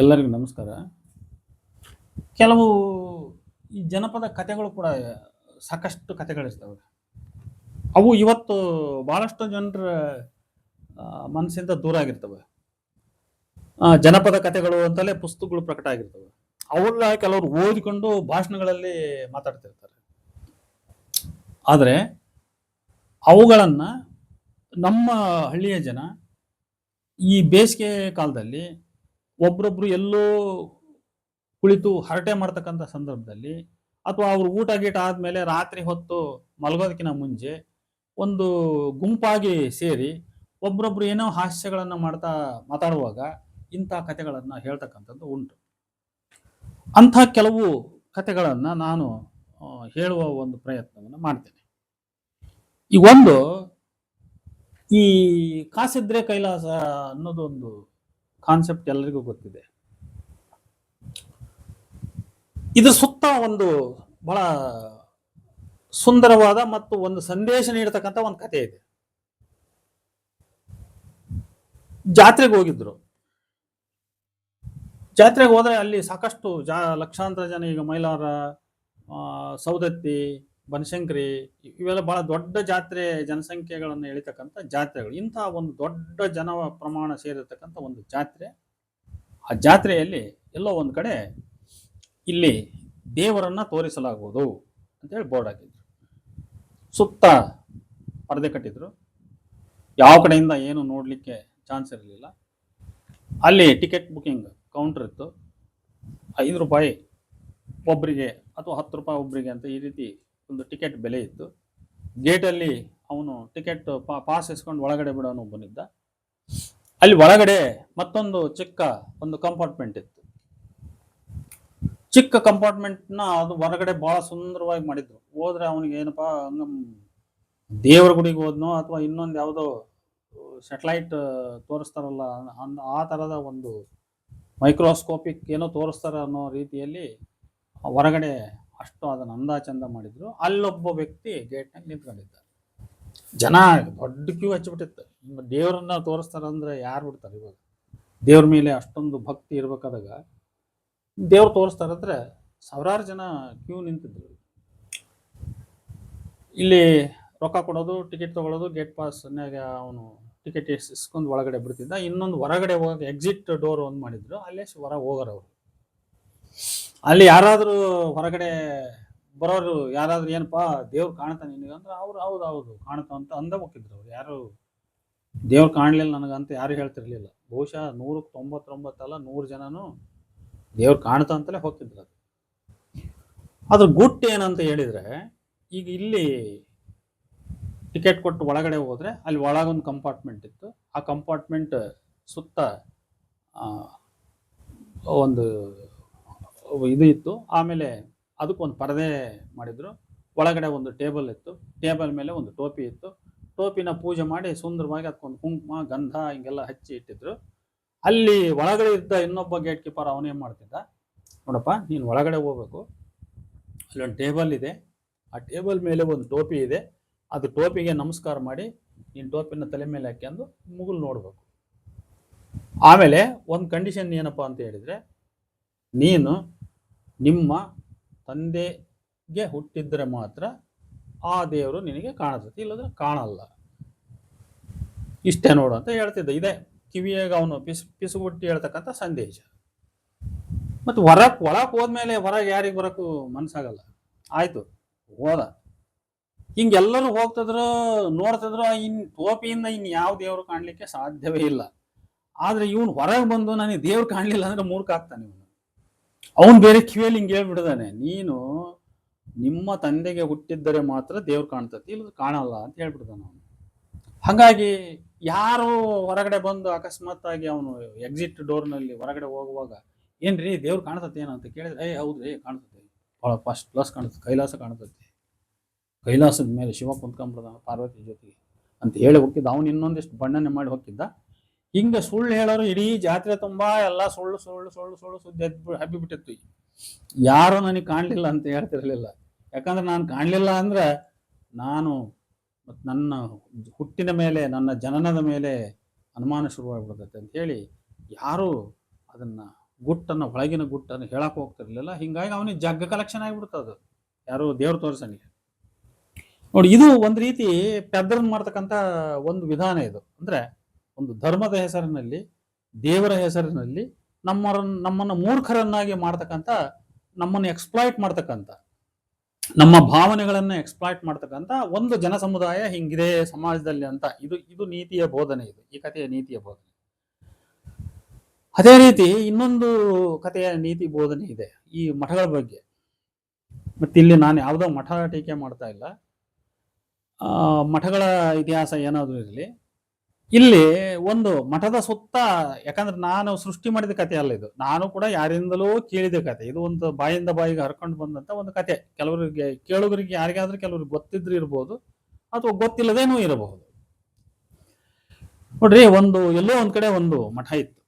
ಎಲ್ಲರಿಗೂ ನಮಸ್ಕಾರ. ಕೆಲವು ಈ ಜನಪದ ಕಥೆಗಳು ಕೂಡ ಸಾಕಷ್ಟು ಕಥೆಗಳಿರ್ತವೆ ಅವು ಇವತ್ತು ಬಹಳಷ್ಟು ಜನರ ಮನಸ್ಸಿಂದ ದೂರ ಆಗಿರ್ತವೆ. ಜನಪದ ಕಥೆಗಳು ಅಂತಲೇ ಪುಸ್ತಕಗಳು ಪ್ರಕಟ ಆಗಿರ್ತವೆ. ಅವನ್ನ ಕೆಲವರು ಓದಿಕೊಂಡು ಭಾಷಣಗಳಲ್ಲಿ ಮಾತಾಡ್ತಿರ್ತಾರೆ. ಆದರೆ ಅವುಗಳನ್ನು ನಮ್ಮ ಹಳ್ಳಿಯ ಜನ ಈ ಬೇಸಿಗೆ ಕಾಲದಲ್ಲಿ ಒಬ್ರೊಬ್ರು ಎಲ್ಲೋ ಕುಳಿತು ಹರಟೆ ಮಾಡ್ತಕ್ಕಂಥ ಸಂದರ್ಭದಲ್ಲಿ ಅಥವಾ ಅವರು ಊಟ ಗೀಟ ಆದಮೇಲೆ ರಾತ್ರಿ ಹೊತ್ತು ಮಲಗೋದಕ್ಕಿಂತ ಮುಂಚೆ ಒಂದು ಗುಂಪಾಗಿ ಸೇರಿ ಒಬ್ರೊಬ್ರು ಏನೋ ಹಾಸ್ಯಗಳನ್ನು ಮಾಡ್ತಾ ಮಾತಾಡುವಾಗ ಇಂಥ ಕಥೆಗಳನ್ನು ಹೇಳ್ತಕ್ಕಂಥದ್ದು ಉಂಟು. ಅಂಥ ಕೆಲವು ಕಥೆಗಳನ್ನು ನಾನು ಹೇಳುವ ಒಂದು ಪ್ರಯತ್ನವನ್ನು ಮಾಡ್ತೇನೆ. ಈ ಒಂದು ಈ ಕಾಸಿದ್ರೆ ಕೈಲಾಸ ಅನ್ನೋದು ಒಂದು ಕಾನ್ಸೆಪ್ಟ್ ಎಲ್ಲರಿಗೂ ಗೊತ್ತಿದೆ. ಇದು ಸುತ್ತ ಒಂದು ಬಹಳ ಸುಂದರವಾದ ಮತ್ತು ಒಂದು ಸಂದೇಶ ನೀಡತಕ್ಕಂಥ ಒಂದು ಕಥೆ ಇದೆ. ಜಾತ್ರೆಗೆ ಹೋಗಿದ್ರು. ಜಾತ್ರೆಗೆ ಹೋದ್ರೆ ಅಲ್ಲಿ ಸಾಕಷ್ಟು ಜಾ ಲಕ್ಷಾಂತರ ಜನ ಈಗ ಮೈಲಾರ ಸೌದತ್ತಿ ಬನಶಂಕರಿ ಇವೆಲ್ಲ ಬಹಳ ದೊಡ್ಡ ಜಾತ್ರೆ ಜನಸಂಖ್ಯೆಗಳನ್ನು ಎಳಿತಕ್ಕಂಥ ಜಾತ್ರೆಗಳು. ಇಂಥ ಒಂದು ದೊಡ್ಡ ಜನ ಪ್ರಮಾಣ ಸೇರಿರ್ತಕ್ಕಂಥ ಒಂದು ಜಾತ್ರೆ. ಆ ಜಾತ್ರೆಯಲ್ಲಿ ಎಲ್ಲೋ ಒಂದು ಕಡೆ ಇಲ್ಲಿ ದೇವರನ್ನ ತೋರಿಸಲಾಗುವುದು ಅಂತೇಳಿ ಬೋರ್ಡ್ ಹಾಕಿದ್ರು. ಸುತ್ತ ಪರದೆ ಕಟ್ಟಿದ್ರು. ಯಾವ ಕಡೆಯಿಂದ ಏನು ನೋಡಲಿಕ್ಕೆ ಚಾನ್ಸ್ ಇರಲಿಲ್ಲ. ಅಲ್ಲಿ ಟಿಕೆಟ್ ಬುಕಿಂಗ್ ಕೌಂಟರ್ ಇತ್ತು. ಐದು ರೂಪಾಯಿ ಒಬ್ಬರಿಗೆ ಅಥವಾ ಹತ್ತು ರೂಪಾಯಿ ಒಬ್ಬರಿಗೆ ಅಂತ ಈ ರೀತಿ ಒಂದು ಟಿಕೆಟ್ ಬೆಲೆ ಇತ್ತು. ಗೇಟಲ್ಲಿ ಅವನು ಟಿಕೆಟ್ ಪಾಸ್ ಇಸ್ಕೊಂಡು ಒಳಗಡೆ ಬಿಡೋನು ಬಂದಿದ್ದ ಅಲ್ಲಿ ಒಳಗಡೆ ಮತ್ತೊಂದು ಚಿಕ್ಕ ಒಂದು ಕಂಪಾರ್ಟ್ಮೆಂಟ್ ಇತ್ತು. ಚಿಕ್ಕ ಕಂಪಾರ್ಟ್ಮೆಂಟ್ನ ಅದು ಹೊರಗಡೆ ಬಹಳ ಸುಂದರವಾಗಿ ಮಾಡಿದ್ರು. ಹೋದ್ರೆ ಅವನಿಗೆ ಏನಪ್ಪಾ ದೇವರ ಗುಡಿಗೆ ಹೋದ್ನೋ ಅಥವಾ ಇನ್ನೊಂದು ಯಾವುದೋ ಸೆಟಲೈಟ್ ತೋರಿಸ್ತಾರಲ್ಲ ಆ ಥರದ ಒಂದು ಮೈಕ್ರೋಸ್ಕೋಪಿಕ್ ಏನೋ ತೋರಿಸ್ತಾರ ಅನ್ನೋ ರೀತಿಯಲ್ಲಿ ಹೊರಗಡೆ ಅಷ್ಟು ಅದನ್ನು ಅಂದ ಚಂದ ಮಾಡಿದ್ರು. ಅಲ್ಲೊಬ್ಬ ವ್ಯಕ್ತಿ ಗೇಟ್ನಾಗ ನಿಂತ್ಕೊಂಡಿದ್ದ. ಜನ ದೊಡ್ಡ ಕ್ಯೂ ಹಚ್ಚಿಬಿಟ್ಟಿತ್ತು. ನಿಮ್ಮ ದೇವರನ್ನ ತೋರಿಸ್ತಾರಂದ್ರೆ ಯಾರು ಬಿಡ್ತಾರೆ ಇವಾಗ? ದೇವ್ರ ಮೇಲೆ ಅಷ್ಟೊಂದು ಭಕ್ತಿ ಇರ್ಬೇಕಾದಾಗ ದೇವ್ರು ತೋರಿಸ್ತಾರಂದ್ರೆ ಸಾವಿರಾರು ಜನ ಕ್ಯೂ ನಿಂತಿದ್ರು. ಇಲ್ಲಿ ರೊಕ್ಕ ಕೊಡೋದು, ಟಿಕೆಟ್ ತಗೊಳ್ಳೋದು ಗೇಟ್ ಪಾಸ್ನಾಗ ಅವನು ಟಿಕೆಟ್ ಇಸ್ಕೊಂಡು ಒಳಗಡೆ ಬಿಡ್ತಿದ್ದ. ಇನ್ನೊಂದು ಹೊರಗಡೆ ಹೋಗಿ ಎಕ್ಸಿಟ್ ಡೋರ್ ಒಂದು ಮಾಡಿದ್ರು. ಅಲ್ಲೇ ಹೊರಗೆ ಹೋಗೋರು ಅವರು. ಅಲ್ಲಿ ಯಾರಾದರೂ ಹೊರಗಡೆ ಬರೋರು ಯಾರಾದ್ರೂ ಏನಪ್ಪಾ, ದೇವ್ರು ಕಾಣ್ತಾನೆ ನಿನಗೆ ಅಂದ್ರೆ ಅವ್ರು ಹೌದು ಹೌದು ಕಾಣ್ತಾ ಅಂತ ಅಂದ ಹೋಗಿದ್ರು ಅವ್ರು. ಯಾರು ದೇವ್ರು ಕಾಣಲಿಲ್ಲ ನನಗಂತ ಯಾರು ಹೇಳ್ತಿರ್ಲಿಲ್ಲ. ಬಹುಶಃ ನೂರಕ್ಕೆ ತೊಂಬತ್ತೊಂಬತ್ತಲ್ಲ ನೂರು ಜನನು ದೇವ್ರು ಕಾಣ್ತಾ ಅಂತಲೇ ಹೋಗ್ತಿದ್ರು ಅದು. ಅದ್ರ ಗುಟ್ಟು ಏನಂತ ಹೇಳಿದ್ರೆ, ಈಗ ಇಲ್ಲಿ ಟಿಕೆಟ್ ಕೊಟ್ಟು ಒಳಗಡೆ ಹೋದ್ರೆ ಅಲ್ಲಿ ಒಳಗೊಂದು ಕಂಪಾರ್ಟ್ಮೆಂಟ್ ಇತ್ತು. ಆ ಕಂಪಾರ್ಟ್ಮೆಂಟ್ ಸುತ್ತ ಒಂದು ಇದು ಇತ್ತು. ಆಮೇಲೆ ಅದಕ್ಕೊಂದು ಪರದೆ ಮಾಡಿದ್ರು. ಒಳಗಡೆ ಒಂದು ಟೇಬಲ್ ಇತ್ತು. ಟೇಬಲ್ ಮೇಲೆ ಒಂದು ಟೋಪಿ ಇತ್ತು. ಟೋಪಿನ ಪೂಜೆ ಮಾಡಿ ಸುಂದರವಾಗಿ ಅದಕ್ಕೊಂದು ಕುಂಕುಮ, ಗಂಧ ಹಿಂಗೆಲ್ಲ ಹಚ್ಚಿ ಇಟ್ಟಿದ್ರು. ಅಲ್ಲಿ ಒಳಗಡೆ ಇದ್ದ ಇನ್ನೊಬ್ಬ ಗೇಟ್ ಕೀಪರ್ ಅವನೇನು ಮಾಡ್ತಿದ್ದ? ನೋಡಪ್ಪ, ನೀನು ಒಳಗಡೆ ಹೋಗ್ಬೇಕು. ಅಲ್ಲೊಂದು ಟೇಬಲ್ ಇದೆ. ಆ ಟೇಬಲ್ ಮೇಲೆ ಒಂದು ಟೋಪಿ ಇದೆ. ಅದು ಟೋಪಿಗೆ ನಮಸ್ಕಾರ ಮಾಡಿ ನೀನು ಟೋಪಿನ ತಲೆ ಮೇಲೆ ಹಾಕ್ಯಂದು ಮುಗುಲ್ ನೋಡಬೇಕು. ಆಮೇಲೆ ಒಂದು ಕಂಡೀಷನ್ ಏನಪ್ಪ ಅಂತ ಹೇಳಿದ್ರೆ, ನೀನು ನಿಮ್ಮ ತಂದೆಗೆ ಹುಟ್ಟಿದ್ರೆ ಮಾತ್ರ ಆ ದೇವರು ನಿನಗೆ ಕಾಣಿಸುತ್ತೆ, ಇಲ್ಲದ್ರೆ ಕಾಣಲ್ಲ. ಇಷ್ಟೇ ನೋಡು ಅಂತ ಹೇಳ್ತಿದ್ದ. ಇದೆ ಕಿವಿಯಾಗ ಅವನು ಪಿಸ್, ಪಿಸುಗುಟ್ಟಿ ಹೇಳ್ತಕ್ಕಂಥ ಸಂದೇಶ. ಮತ್ತು ಹೊರಕ್ ಒಳಕ್ಕೆ ಹೋದ್ಮೇಲೆ ಹೊರಗೆ ಯಾರಿಗೆ ಬರೋಕ್ಕೂ ಮನಸ್ಸಾಗಲ್ಲ. ಆಯ್ತು, ಹೋದ. ಹಿಂಗೆಲ್ಲರೂ ಹೋಗ್ತಿದ್ರು, ನೋಡ್ತಿದ್ರು, ಇನ್ ಟೋಪಿಯಿಂದ ಇನ್ ಯಾವ ದೇವರು ಕಾಣಲಿಕ್ಕೆ ಸಾಧ್ಯವೇ ಇಲ್ಲ. ಆದ್ರೆ ಇವನು ಹೊರಗೆ ಬಂದು ನನಗೆ ದೇವ್ರು ಕಾಣಲಿಲ್ಲ ಅಂದ್ರೆ ಮೂರ್ಖ ಆಗ್ತಾನೆ ಅವನು ಬೇರೆ ಕಿವಿಯಲ್ಲಿ ಹಿಂಗೆ ಹೇಳ್ಬಿಡ್ದಾನೆ ನೀನು ನಿಮ್ಮ ತಂದೆಗೆ ಹುಟ್ಟಿದ್ದರೆ ಮಾತ್ರ ದೇವ್ರು ಕಾಣ್ತತಿ ಇಲ್ಲ ಕಾಣಲ್ಲ ಅಂತ ಹೇಳ್ಬಿಡ್ತಾನೆ ಅವನು. ಹಾಗಾಗಿ ಯಾರು ಹೊರಗಡೆ ಬಂದು ಅಕಸ್ಮಾತ್ ಆಗಿ ಅವನು ಎಕ್ಸಿಟ್ ಡೋರ್ನಲ್ಲಿ ಹೊರಗಡೆ ಹೋಗುವಾಗ, ಏನ್ರಿ ದೇವ್ರು ಕಾಣ್ತತಿ ಏನಂತ ಅಂತ ಕೇಳಿದ್ರೆ, ಏ, ಹೌದ್ರಿ, ಕಾಣ್ತತಿ ಭಾಳ ಫಸ್ಟ್ ಕ್ಲಾಸ್ ಕಾಣ್ತದೆ ಕೈಲಾಸ ಕಾಣ್ತತಿ, ಕೈಲಾಸದ ಮೇಲೆ ಶಿವ ಕುಂತ್ಕೊಂಡ್ಬಿಡ್ದ ಪಾರ್ವತಿ ಜೊತೆಗೆ ಅಂತ ಹೇಳಿ ಹೋಗ್ತಿದ್ದ ಅವನು ಇನ್ನೊಂದಿಷ್ಟು ಬಣ್ಣನೆ ಮಾಡಿ ಹೋಗಿದ್ದ ಹಿಂಗೆ ಸುಳ್ಳು ಹೇಳೋರು ಇಡೀ ಜಾತ್ರೆ ತುಂಬಾ ಎಲ್ಲ ಸುಳ್ಳು ಸುಳ್ಳು ಸುಳ್ಳು ಸುಳ್ಳು ಸುದ್ದಿ ಹಬ್ಬಿ ಬಿಟ್ಟಿತ್ತು ಯಾರು ನನಗೆ ಕಾಣಲಿಲ್ಲ ಅಂತ ಹೇಳ್ತಿರ್ಲಿಲ್ಲ. ಯಾಕಂದ್ರೆ ನಾನು ಕಾಣಲಿಲ್ಲ ಅಂದ್ರೆ ನಾನು ಮತ್ತು ನನ್ನ ಹುಟ್ಟಿನ ಮೇಲೆ, ನನ್ನ ಜನನದ ಮೇಲೆ ಅನುಮಾನ ಶುರುವಾಗ್ಬಿಡ್ತೈತೆ ಅಂತ ಹೇಳಿ ಯಾರೂ ಅದನ್ನು ಗುಟ್ಟನ್ನು ಒಳಗಿನ ಗುಟ್ಟನ್ನು ಹೇಳಕ್ಕೆ ಹೋಗ್ತಿರ್ಲಿಲ್ಲ. ಹಿಂಗಾಗಿ ಅವನಿಗೆ ಜಗ್ಗ ಕಲೆಕ್ಷನ್ ಅದು. ಯಾರು ದೇವ್ರ ತೋರಿಸನಿಗೆ ನೋಡಿ ಇದು ಒಂದು ರೀತಿ ಪೆದ್ರನ್ ಮಾಡ್ತಕ್ಕಂಥ ಒಂದು ವಿಧಾನ ಇದು. ಅಂದ್ರೆ ಒಂದು ಧರ್ಮದ ಹೆಸರಿನಲ್ಲಿ, ದೇವರ ಹೆಸರಿನಲ್ಲಿ ನಮ್ಮ ನಮ್ಮನ್ನು ಮೂರ್ಖರನ್ನಾಗಿ ಮಾಡ್ತಕ್ಕಂಥ, ನಮ್ಮನ್ನು ಎಕ್ಸ್ಪ್ಲಾಯ್ಟ್ ಮಾಡ್ತಕ್ಕಂಥ, ನಮ್ಮ ಭಾವನೆಗಳನ್ನು ಎಕ್ಸ್ಪ್ಲಾಯ್ಟ್ ಮಾಡ್ತಕ್ಕಂಥ ಒಂದು ಜನ ಸಮುದಾಯ ಹಿಂಗಿದೆ ಸಮಾಜದಲ್ಲಿ ಅಂತ. ಇದು ಇದು ನೀತಿಯ ಬೋಧನೆ ಇದು, ಈ ಕಥೆಯ ನೀತಿಯ ಬೋಧನೆ. ಅದೇ ರೀತಿ ಇನ್ನೊಂದು ಕಥೆಯ ನೀತಿ ಬೋಧನೆ ಇದೆ, ಈ ಮಠಗಳ ಬಗ್ಗೆ. ಮತ್ತೆ ಇಲ್ಲಿ ನಾನು ಯಾವುದೋ ಮಠ ಟೀಕೆ ಮಾಡ್ತಾ ಇಲ್ಲ. ಮಠಗಳ ಇತಿಹಾಸ ಏನಾದರೂ ಇರಲಿ. ಇಲ್ಲಿ ಒಂದು ಮಠದ ಸುತ್ತ, ಯಾಕಂದ್ರೆ ನಾನು ಸೃಷ್ಟಿ ಮಾಡಿದ ಕತೆ ಅಲ್ಲ ಇದು. ನಾನು ಕೂಡ ಯಾರಿಂದಲೂ ಕೇಳಿದ ಕತೆ ಇದು ಒಂದು ಬಾಯಿಂದ ಬಾಯಿಗೆ ಹರ್ಕೊಂಡು ಬಂದಂತ ಒಂದು ಕತೆ ಕೆಲವರಿಗೆ, ಕೇಳುಗರಿಗೆ ಯಾರಿಗಾದ್ರೂ ಕೆಲವ್ರಿಗೆ ಗೊತ್ತಿದ್ರು ಇರ್ಬೋದು, ಅಥವಾ ಗೊತ್ತಿಲ್ಲದೇನೂ ಇರಬಹುದು. ನೋಡ್ರಿ, ಒಂದು, ಎಲ್ಲೋ ಒಂದ್ ಕಡೆ ಒಂದು ಮಠ ಇತ್ತು.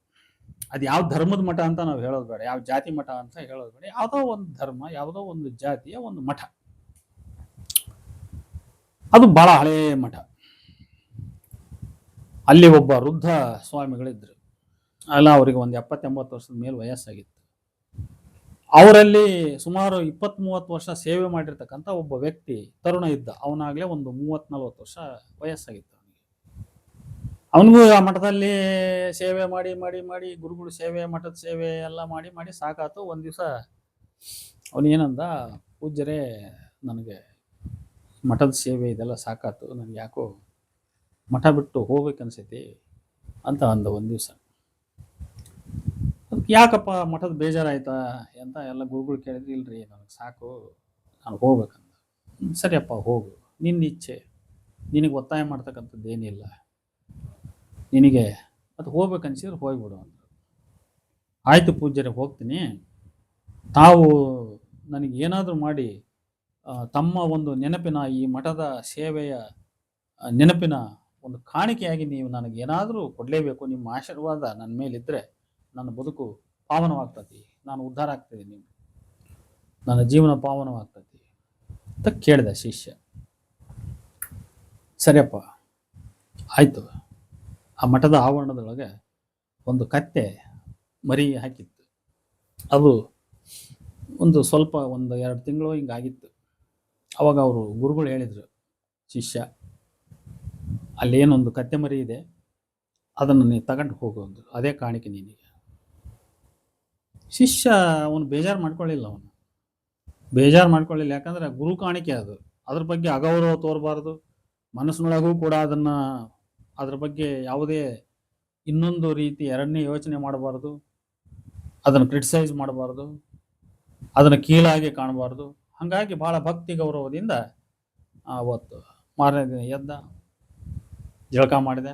ಅದು ಯಾವ ಧರ್ಮದ ಮಠ ಅಂತ ನಾವು ಹೇಳೋದು ಬೇಡ. ಯಾವ ಜಾತಿ ಮಠ ಅಂತ ಹೇಳೋದು ಬೇಡ. ಯಾವುದೋ ಒಂದು ಧರ್ಮ, ಯಾವುದೋ ಒಂದು ಜಾತಿಯ ಒಂದು ಮಠ. ಅದು ಬಹಳ ಹಳೇ ಮಠ. ಅಲ್ಲಿ ಒಬ್ಬ ವೃದ್ಧ ಸ್ವಾಮಿಗಳಿದ್ರು. ಅಲ್ಲ, ಅವರಿಗೆ ಒಂದು ಎಪ್ಪತ್ತೆಂಬತ್ತು ವರ್ಷದ ಮೇಲೆ ವಯಸ್ಸಾಗಿತ್ತು. ಅವರಲ್ಲಿ ಸುಮಾರು ಇಪ್ಪತ್ತ್ ಮೂವತ್ತು ವರ್ಷ ಸೇವೆ ಮಾಡಿರ್ತಕ್ಕಂಥ ಒಬ್ಬ ವ್ಯಕ್ತಿ ತರುಣ ಇದ್ದ. ಅವನಾಗಲೇ ಒಂದು ಮೂವತ್ತ್ ನಲ್ವತ್ತು ವರ್ಷ ವಯಸ್ಸಾಗಿತ್ತು ಅವನಿಗೆ. ಅವನಿಗೂ ಆ ಮಠದಲ್ಲಿ ಸೇವೆ ಮಾಡಿ ಮಾಡಿ ಮಾಡಿ, ಗುರುಗಳು ಸೇವೆ, ಮಠದ ಸೇವೆ ಎಲ್ಲ ಮಾಡಿ ಮಾಡಿ ಸಾಕಾತು. ಒಂದು ದಿವಸ ಅವನೇನಂದ ಪೂಜ್ಯರೇ, ನನಗೆ ಮಠದ ಸೇವೆ ಇದೆಲ್ಲ ಸಾಕಾತು. ನನಗೆ ಯಾಕೋ ಮಠ ಬಿಟ್ಟು ಹೋಗ್ಬೇಕನ್ಸೈತಿ ಅಂತ ಅಂದ ಒಂದು ದಿವಸ. ಅದಕ್ಕೆ ಯಾಕಪ್ಪ ಮಠದ ಬೇಜಾರಾಯ್ತಾ ಅಂತ ಎಲ್ಲ ಗುರುಗಳು ಕೇಳಿದ್ರು ಇಲ್ರಿ ನನಗೆ ಸಾಕು ನಾನು ಹೋಗ್ಬೇಕಂತ "ಹ್ಮ್, ಸರಿಯಪ್ಪ ಹೋಗು. ನಿನ್ನ ಇಚ್ಛೆ ನಿನಗೆ ಒತ್ತಾಯ ಮಾಡ್ತಕ್ಕಂಥದ್ದು ಏನಿಲ್ಲ. ನಿನಗೆ ಅದು ಹೋಗ್ಬೇಕನ್ಸಿದ್ರೆ ಹೋಗ್ಬಿಡು ಅಂತ ಆಯಿತು ಪೂಜ್ಯರಿಗೆ ಹೋಗ್ತೀನಿ. ತಾವು ನನಗೆ ಏನಾದರೂ ಮಾಡಿ ತಮ್ಮ ಒಂದು ನೆನಪಿನ ಈ ಮಠದ ಸೇವೆಯ ನೆನಪಿನ ಒಂದು ಕಾಣಿಕೆಯಾಗಿ ನೀವು ನನಗೆ ಏನಾದರೂ ಕೊಡಲೇಬೇಕು, ನಿಮ್ಮ ಆಶೀರ್ವಾದ ನನ್ನ ಮೇಲಿದ್ದರೆ ನನ್ನ ಬದುಕು ಪಾವನವಾಗ್ತತಿ. ನಾನು ಉದ್ಧಾರ ನಿಮ್ಮ ನನ್ನ ಜೀವನ ಪಾವನವಾಗ್ತತಿ ಅಂತ ಕೇಳಿದೆ ಶಿಷ್ಯ. ಸರಿಯಪ್ಪ, ಆಯಿತು. ಆ ಮಠದ ಆವರಣದೊಳಗೆ ಒಂದು ಕತ್ತೆ ಮರಿ ಹಾಕಿತ್ತು. ಅದು ಒಂದು ಸ್ವಲ್ಪ ಒಂದು ಎರಡು ತಿಂಗಳು ಹಿಂಗಾಗಿತ್ತು. ಅವಾಗ ಅವರು ಗುರುಗಳು ಹೇಳಿದರು, ಶಿಷ್ಯ ಅಲ್ಲೇನೊಂದು ಕತ್ತೆ ಮರಿ ಇದೆ, ಅದನ್ನು ನೀನು ತಗೊಂಡು ಹೋಗು ಅಂದರು ಅದೇ ಕಾಣಿಕೆ ನಿನಗೆ. ಶಿಷ್ಯ ಅವನು ಬೇಜಾರು ಮಾಡ್ಕೊಳ್ಳಿಲ್ಲ ಅವನು. ಬೇಜಾರು ಮಾಡ್ಕೊಳ್ಳಿಲ್ಲ, ಯಾಕಂದ್ರೆ ಗುರು ಕಾಣಿಕೆ ಅದು. ಅದ್ರ ಬಗ್ಗೆ ಅಗೌರವ ತೋರಬಾರ್ದು. ಮನಸ್ಸಿನೊಳಗೂ ಕೂಡ ಅದನ್ನು ಅದ್ರ ಬಗ್ಗೆ ಯಾವುದೇ ಇನ್ನೊಂದು ರೀತಿ ಎರಡನೇ ಯೋಚನೆ ಮಾಡಬಾರ್ದು. ಅದನ್ನು ಕ್ರಿಟಿಸೈಸ್ ಮಾಡಬಾರ್ದು. ಅದನ್ನು ಕೀಳಾಗಿ ಕಾಣಬಾರ್ದು. ಹಾಗಾಗಿ ಭಾಳ ಭಕ್ತಿ ಗೌರವದಿಂದ ಅವತ್ತು ಮಾರನೇ ದಿನ ಎದ್ದ. ಜಳಕ ಮಾಡಿದೆ.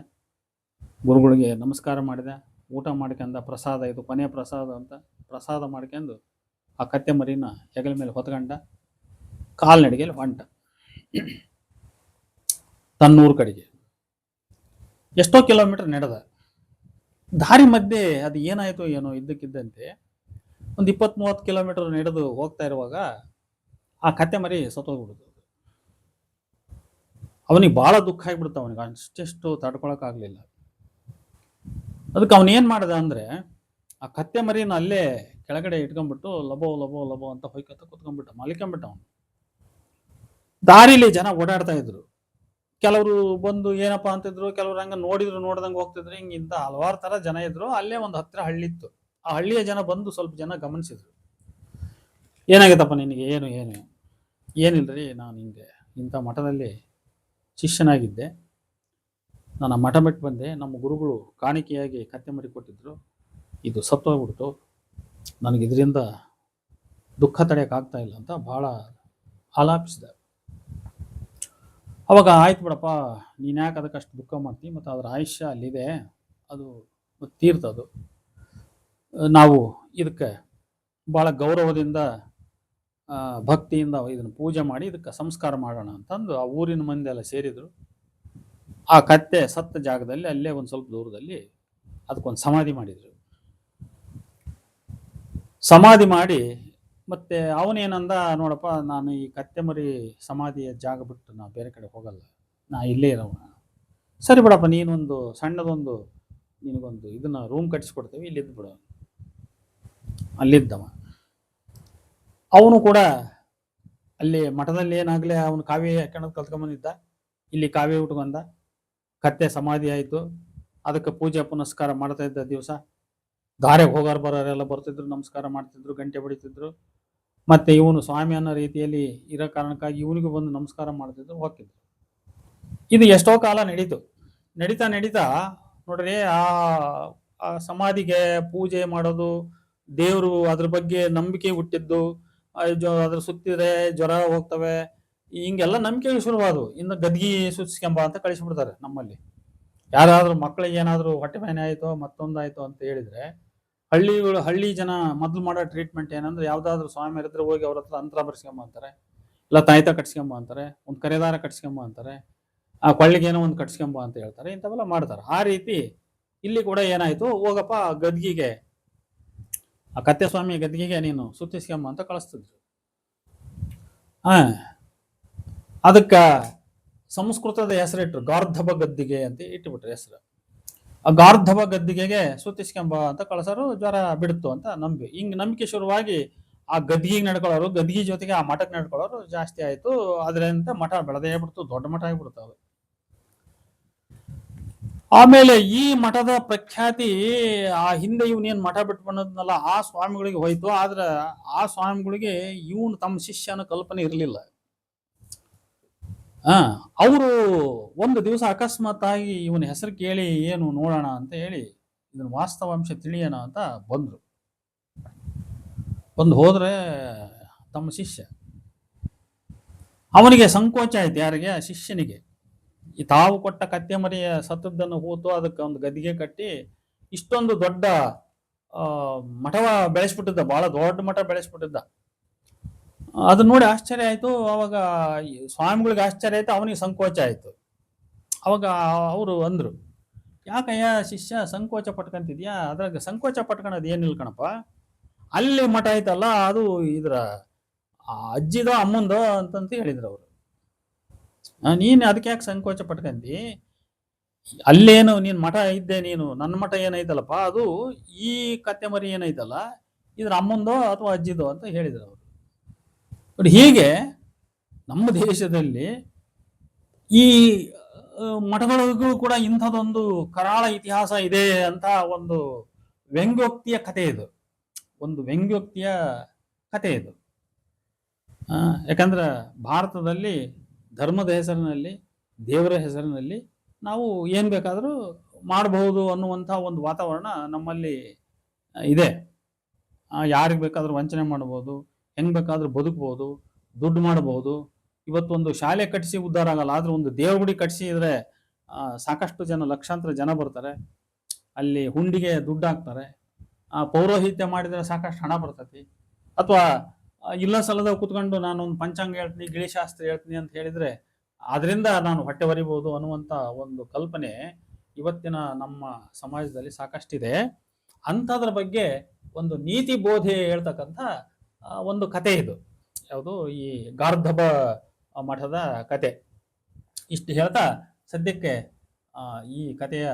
ಗುರುಗಳಿಗೆ ನಮಸ್ಕಾರ ಮಾಡಿದೆ. ಊಟ ಮಾಡ್ಕೊಂಡ ಪ್ರಸಾದ, ಇದು ಕೊನೆಯ ಪ್ರಸಾದ ಅಂತ ಪ್ರಸಾದ ಮಾಡ್ಕೊಂಡು ಆ ಕತ್ತೆ ಮರಿನ ಹೆಗಲ ಮೇಲೆ ಹೊತ್ಕೊಂಡ ಕಾಲ್ನಡಿಗೆಯಲ್ಲಿ ಹೊಂಟ. ತನ್ನೂರು ಕಡೆಗೆ. ಎಷ್ಟೋ ಕಿಲೋಮೀಟರ್ ನಡೆದ. ದಾರಿ ಮಧ್ಯೆ ಅದು ಏನಾಯಿತು ಏನೋ ಇದ್ದಕ್ಕಿದ್ದಂತೆ ಒಂದು ಇಪ್ಪತ್ತ್ ಮೂವತ್ತು ಕಿಲೋಮೀಟರ್ ನಡೆದು ಹೋಗ್ತಾ ಇರುವಾಗ ಆ ಕತ್ತೆ ಮರಿ ಸತ್ತೋಗ್ಬಿಡುದು ಅವನಿಗೆ ಭಾಳ ದುಃಖ ಆಗಿಬಿಡುತ್ತೆ ಅವನಿಗೆ. ಅಷ್ಟೆಷ್ಟು ತಡ್ಕೊಳಕ್ಕಾಗಲಿಲ್ಲ ಅದಕ್ಕೆ ಅವನು ಏನು ಮಾಡ್ದ ಅಂದರೆ, ಆ ಕತ್ತೆ ಮರಿನ ಅಲ್ಲೇ ಕೆಳಗಡೆ ಇಟ್ಕೊಂಡ್ಬಿಟ್ಟು ಲಬೋ ಲಬೋ ಲಬೋ ಅಂತ ಹೊಯ್ಕೊತ ಕುತ್ಕೊಂಡ್ಬಿಟ್ಟ, ಮಲಿಕೊಂಡ್ಬಿಟ್ಟ ಅವನು. ದಾರಿಲಿ ಜನ ಓಡಾಡ್ತಾ ಇದ್ರು. ಕೆಲವರು ಬಂದು ಏನಪ್ಪ ಅಂತಿದ್ರು, ಕೆಲವ್ರು ಹಂಗೆ ನೋಡಿದ್ರು, ನೋಡ್ದಂಗೆ ಹೋಗ್ತಿದ್ರು, ಹಿಂಗೆ ಇಂಥ ಹಲವಾರು ಥರ ಜನ ಇದ್ರು. ಅಲ್ಲೇ ಒಂದು ಹತ್ತಿರ ಹಳ್ಳಿ ಇತ್ತು. ಆ ಹಳ್ಳಿಯ ಜನ ಬಂದು ಸ್ವಲ್ಪ ಜನ ಗಮನಿಸಿದ್ರು. ಏನಾಗೈತಪ್ಪ ನಿನಗೆ? ಏನು ಏನು? ಏನಿಲ್ರಿ ನಾನು ಹಿಂಗೆ ಇಂಥ ಮಠದಲ್ಲಿ ಶಿಷ್ಯನಾಗಿದ್ದೆ. ನಾನು ಮಠ ಬಿಟ್ಟು ಬಂದೆ. ನಮ್ಮ ಗುರುಗಳು ಕಾಣಿಕೆಯಾಗಿ ಕತ್ತೆ ಮರಿ ಕೊಟ್ಟಿದ್ರು. ಇದು ಸತ್ತೋಗ್ಬಿಡ್ತು. ನನಗೆ ಇದರಿಂದ ದುಃಖ ತಡೆಯೋಕ್ಕಾಗ್ತಾ ಇಲ್ಲ ಅಂತ ಭಾಳ ಆಲಾಪಿಸಿದೆ. ಅವಾಗ ಆಯ್ತು ಬಿಡಪ್ಪ, ನೀನು ಯಾಕೆ ಅದಕ್ಕೆ ಅಷ್ಟು ದುಃಖ ಮಾಡ್ತೀನಿ ಮತ್ತು ಅದರ ಆಯುಷ್ಯ ಅಲ್ಲಿದೆ. ಅದು ತೀರ್ತದು ನಾವು ಇದಕ್ಕೆ ಭಾಳ ಗೌರವದಿಂದ ಭಕ್ತಿಯಿಂದ ಇದನ್ನು ಪೂಜೆ ಮಾಡಿ ಇದಕ್ಕೆ ಸಂಸ್ಕಾರ ಮಾಡೋಣ ಅಂತಂದು ಆ ಊರಿನ ಮಂದಿ ಎಲ್ಲ ಸೇರಿದರು. ಆ ಕತ್ತೆ ಸತ್ತ ಜಾಗದಲ್ಲಿ ಅಲ್ಲೇ ಒಂದು ಸ್ವಲ್ಪ ದೂರದಲ್ಲಿ ಅದಕ್ಕೊಂದು ಸಮಾಧಿ ಮಾಡಿದ್ರು. ಸಮಾಧಿ ಮಾಡಿ ಮತ್ತೆ ಅವನೇನಂದ, ನೋಡಪ್ಪ ನಾನು ಈ ಕತ್ತೆ ಮರಿ ಸಮಾಧಿಯ ಜಾಗ ಬಿಟ್ಟು ನಾ ಬೇರೆ ಕಡೆ ಹೋಗಲ್ಲ, ನಾ ಇಲ್ಲೇ ಇರೋಣ. ಸರಿ ಬಿಡಪ್ಪ, ನೀನೊಂದು ಸಣ್ಣದೊಂದು, ನಿನಗೊಂದು ಇದನ್ನ ರೂಮ್ ಕಟ್ಟಿಸ್ಕೊಡ್ತೇವೆ ಇಲ್ಲಿದ್ದು ಬಿಡ. ಅಲ್ಲಿದ್ದವ. ಅವನು ಕೂಡ ಅಲ್ಲಿ ಮಠದಲ್ಲಿ ಏನಾಗ್ಲೇ ಅವನು ಕಾವ್ಯ ಹಾಕೋಣದ್ ಕಲ್ತ್ಕೊಂಬಂದಿದ್ದ. ಇಲ್ಲಿ ಕಾವ್ಯ ಉಟ್ಕೊಂಡ ಕತ್ತೆ ಸಮಾಧಿ ಆಯಿತು. ಅದಕ್ಕೆ ಪೂಜೆ ಪುನಸ್ಕಾರ ಮಾಡ್ತಾ ಇದ್ದ ದಿವಸ. ದಾರೆಗೆ ಹೋಗೋರು ಬರೋರೆಲ್ಲ ಬರ್ತಿದ್ರು, ನಮಸ್ಕಾರ ಮಾಡ್ತಿದ್ರು, ಗಂಟೆ ಬಡಿತಿದ್ರು. ಮತ್ತೆ ಇವನು ಸ್ವಾಮಿ ಅನ್ನೋ ರೀತಿಯಲ್ಲಿ ಇರೋ ಕಾರಣಕ್ಕಾಗಿ ಇವನಿಗೂ ಬಂದು ನಮಸ್ಕಾರ ಮಾಡ್ತಿದ್ರು, ಹೋಗ್ತಿದ್ರು. ಇದು ಎಷ್ಟೋ ಕಾಲ ನಡೀತು. ನಡೀತಾ ನಡೀತಾ ನೋಡ್ರಿ ಆ ಸಮಾಧಿಗೆ ಪೂಜೆ ಮಾಡೋದು, ದೇವರು ಅದ್ರ ಬಗ್ಗೆ ನಂಬಿಕೆ ಹುಟ್ಟಿದ್ದು ಅದ್ರ ಸುತ್ತಿದ್ರೆ ಜ್ವರ ಹೋಗ್ತವೆ, ಹಿಂಗೆಲ್ಲ ನಂಬಿಕೆ ಶುರುವಾದವು ಇನ್ನು ಗದ್ಗಿ ಸುತ್ತಿಸ್ಕೊಂಬ ಅಂತ ಕಳಿಸ್ಬಿಡ್ತಾರೆ ನಮ್ಮಲ್ಲಿ. ಯಾರಾದ್ರೂ ಮಕ್ಕಳಿಗೆ ಏನಾದರೂ ಹೊಟ್ಟೆ ಬೇನೆ ಆಯಿತು, ಮತ್ತೊಂದಾಯ್ತು ಅಂತ ಹೇಳಿದ್ರೆ, ಹಳ್ಳಿಗಳು, ಹಳ್ಳಿ ಜನ ಮೊದಲು ಮಾಡೋ ಟ್ರೀಟ್ಮೆಂಟ್ ಏನಂದ್ರೆ ಯಾವುದಾದ್ರೂ ಸ್ವಾಮಿ ಇರಿದ್ರೆ ಹೋಗಿ ಅವ್ರ ಹತ್ರ ಅಂತರ ಬರ್ಸ್ಕೊಂಬ ಅಂತಾರೆ, ಇಲ್ಲ ತಾಯ್ತ ಕಟ್ಸ್ಕೊಂಬ ಅಂತಾರೆ, ಒಂದು ಕರೆದಾರ ಕಟ್ಸ್ಕೊಂಬ ಅಂತಾರೆ, ಆ ಕೊಳ್ಳಿಗೆ ಏನೋ ಒಂದು ಕಟ್ಸ್ಕೊಂಬ ಅಂತ ಹೇಳ್ತಾರೆ, ಇಂಥವೆಲ್ಲ ಮಾಡ್ತಾರೆ. ಆ ರೀತಿ ಇಲ್ಲಿ ಕೂಡ ಏನಾಯ್ತು, ಹೋಗಪ್ಪ ಗದ್ಗಿಗೆ ಆ ಕತ್ತೆ ಸ್ವಾಮಿ ಗದ್ದಿಗೆಗೆ ನೀನು ಸುತ್ತಿಸ್ಕೊಂಬ ಅಂತ ಕಳಿಸ್ತಿದ್ರು. ಹಾ ಅದಕ್ಕ ಸಂಸ್ಕೃತದ ಹೆಸರಿಟ್ರು ಗಾರ್ಧಬ ಗದ್ದಿಗೆ ಅಂತ ಇಟ್ಟುಬಿಟ್ರು ಹೆಸರು. ಆ ಗಾರ್ಧಬ ಗದ್ದಿಗೆಗೆ ಸುತ್ತಿಸ್ಕೊಂಬ ಅಂತ ಕಳ್ಸೋರು ಜ್ವರ ಬಿಡ್ತು ಅಂತ ನಂಬಿ. ಹಿಂಗೆ ನಂಬಿಕೆ ಶುರುವಾಗಿ ಆ ಗದ್ದಿಗೆ ನಡ್ಕೊಳ್ಳೋರು ಗದ್ದಿಗೆ ಜೊತೆಗೆ ಆ ಮಠಕ್ಕೆ ನಡ್ಕೊಳ್ಳೋರು ಜಾಸ್ತಿ ಆಯಿತು. ಅದರಿಂದ ಮಠ ಬೆಳೆದೇ ಬಿಡ್ತು, ದೊಡ್ಡ ಮಠ ಆಗ್ಬಿಡ್ತಾವೆ ಆಮೇಲೆ ಈ ಮಠದ ಪ್ರಖ್ಯಾತಿ, ಆ ಹಿಂದೆ ಇವನೇನ್ ಮಠ ಬಿಟ್ಟು ಬಂದದ್ನಲ್ಲ, ಆ ಸ್ವಾಮಿಗಳಿಗೆ ಹೋಯ್ತು. ಆದ್ರೆ ಆ ಸ್ವಾಮಿಗಳಿಗೆ ಇವನು ತಮ್ಮ ಶಿಷ್ಯನ ಕಲ್ಪನೆ ಇರಲಿಲ್ಲ. ಆ ಅವರು ಒಂದು ದಿವಸ ಅಕಸ್ಮಾತ್ ಆಗಿ ಇವನ ಹೆಸರು ಕೇಳಿ, ಏನು ನೋಡೋಣ ಅಂತ ಹೇಳಿ ಇದನ್ನ ವಾಸ್ತವಾಂಶ ತಿಳಿಯೋಣ ಅಂತ ಬಂದ್ರು. ಬಂದು ಹೋದ್ರೆ ತಮ್ಮ ಶಿಷ್ಯ. ಅವನಿಗೆ ಸಂಕೋಚ ಆಯ್ತು ಯಾರಿಗೆ? ಆ ಶಿಷ್ಯನಿಗೆ. ಈ ತಾವು ಕೊಟ್ಟ ಕತ್ತೆ ಮರಿಯ ಸತ್ತದ್ದನ್ನು ಹೂತು ಅದಕ್ಕೆ ಒಂದು ಗದ್ದಿಗೆ ಕಟ್ಟಿ ಇಷ್ಟೊಂದು ದೊಡ್ಡ ಮಠವ ಬೆಳೆಸ್ಬಿಟ್ಟಿದ್ದ, ಬಹಳ ದೊಡ್ಡ ಮಠ ಬೆಳೆಸ್ಬಿಟ್ಟಿದ್ದ. ಅದನ್ನ ನೋಡಿ ಆಶ್ಚರ್ಯ ಆಯಿತು. ಅವಾಗ ಸ್ವಾಮಿಗಳಿಗೆ ಆಶ್ಚರ್ಯ ಆಯ್ತು, ಅವನಿಗೆ ಸಂಕೋಚ ಆಯಿತು. ಅವಾಗ ಅವರು ಅಂದ್ರು, ಯಾಕಯ್ಯ ಶಿಷ್ಯ, ಸಂಕೋಚ ಪಟ್ಕೊಂತಿದ್ಯಾ? ಅದ್ರಾಗ ಸಂಕೋಚ ಪಟ್ಕೊಳೋದು ಏನಿಲ್ಲ ಕಣಪ್ಪ. ಅಲ್ಲಿ ಮಠ ಐತಲ್ಲ, ಅದು ಇದರ ಅಜ್ಜಿದೋ, ಅಮ್ಮಂದೋ ಅಂತಂತ ಹೇಳಿದ್ರು ಅವರು. ನೀನು ಅದಕ್ಕೆ ಯಾಕೆ ಸಂಕೋಚ ಪಟ್ಕಂತಿ ಅಲ್ಲೇನು ನೀನು ಮಠ ಇದ್ದೆ ನೀನು ನನ್ನ ಮಠ ಏನೈತಲ್ಲಪ್ಪ, ಅದು ಈ ಕತ್ತೆ ಮರಿ ಏನೈತಲ್ಲ, ಇದ್ರ ಅಮ್ಮಂದೋ ಅಥವಾ ಅಜ್ಜಿದೋ ಅಂತ ಹೇಳಿದ್ರು ಅವರು. ಬಟ್ ಹೀಗೆ ನಮ್ಮ ದೇಶದಲ್ಲಿ ಈ ಮಠಗಳಿಗೂ ಕೂಡ ಇಂಥದೊಂದು ಕರಾಳ ಇತಿಹಾಸ ಇದೆ ಅಂತ ಒಂದು ವ್ಯಂಗ್ಯೋಕ್ತಿಯ ಕಥೆ ಇದು. ಒಂದು ವ್ಯಂಗ್ಯೋಕ್ತಿಯ ಕಥೆ ಇದು. ಯಾಕಂದ್ರೆ ಭಾರತದಲ್ಲಿ ಧರ್ಮದ ಹೆಸರಿನಲ್ಲಿ, ದೇವರ ಹೆಸರಿನಲ್ಲಿ ನಾವು ಏನು ಬೇಕಾದರೂ ಮಾಡಬಹುದು ಅನ್ನುವಂಥ ಒಂದು ವಾತಾವರಣ ನಮ್ಮಲ್ಲಿ ಇದೆ. ಯಾರಿಗೆ ಬೇಕಾದರೂ ವಂಚನೆ ಮಾಡ್ಬೋದು, ಹೆಂಗ್ ಬೇಕಾದರೂ ಬದುಕ್ಬೋದು, ದುಡ್ಡು ಮಾಡಬಹುದು ಇವತ್ತೊಂದು ಶಾಲೆ ಕಟ್ಟಿಸಿ ಉದ್ಧಾರ ಆಗಲ್ಲ, ಆದರೂ ಒಂದು ದೇವಗುಡಿ ಕಟ್ಟಿಸಿದ್ರೆ ಸಾಕಷ್ಟು ಜನ, ಲಕ್ಷಾಂತರ ಜನ ಬರ್ತಾರೆ. ಅಲ್ಲಿ ಹುಂಡಿಗೆ ದುಡ್ಡು ಹಾಕ್ತಾರೆ. ಪೌರೋಹಿತ್ಯ ಮಾಡಿದರೆ ಸಾಕಷ್ಟು ಹಣ ಬರ್ತೈತಿ. ಅಥವಾ ಇಲ್ಲ ಸಲದ ಕೂತ್ಕೊಂಡು ನಾನು ಒಂದು ಪಂಚಾಂಗ ಹೇಳ್ತೀನಿ ಗಿಳಿಶಾಸ್ತ್ರ ಹೇಳ್ತೀನಿ ಅಂತ ಹೇಳಿದ್ರೆ ಅದರಿಂದ ನಾನು ಹೊಟ್ಟೆ ಬರಿಬಹುದು ಅನ್ನುವಂಥ ಒಂದು ಕಲ್ಪನೆ ಇವತ್ತಿನ ನಮ್ಮ ಸಮಾಜದಲ್ಲಿ ಸಾಕಷ್ಟಿದೆ. ಅಂಥದ್ರ ಬಗ್ಗೆ ಒಂದು ನೀತಿ ಬೋಧೆ ಹೇಳ್ತಕ್ಕಂಥ ಒಂದು ಕತೆ ಇದು. ಯಾವುದು? ಈ ಗಾರ್ಧಬ ಮಠದ ಕತೆ ಇಷ್ಟು ಹೇಳ್ತಾ ಸದ್ಯಕ್ಕೆ ಈ ಕಥೆಯ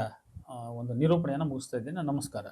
ಒಂದು ನಿರೂಪಣೆಯನ್ನು ಮುಗಿಸ್ತಾ ಇದ್ದೇನೆ. ನಮಸ್ಕಾರ.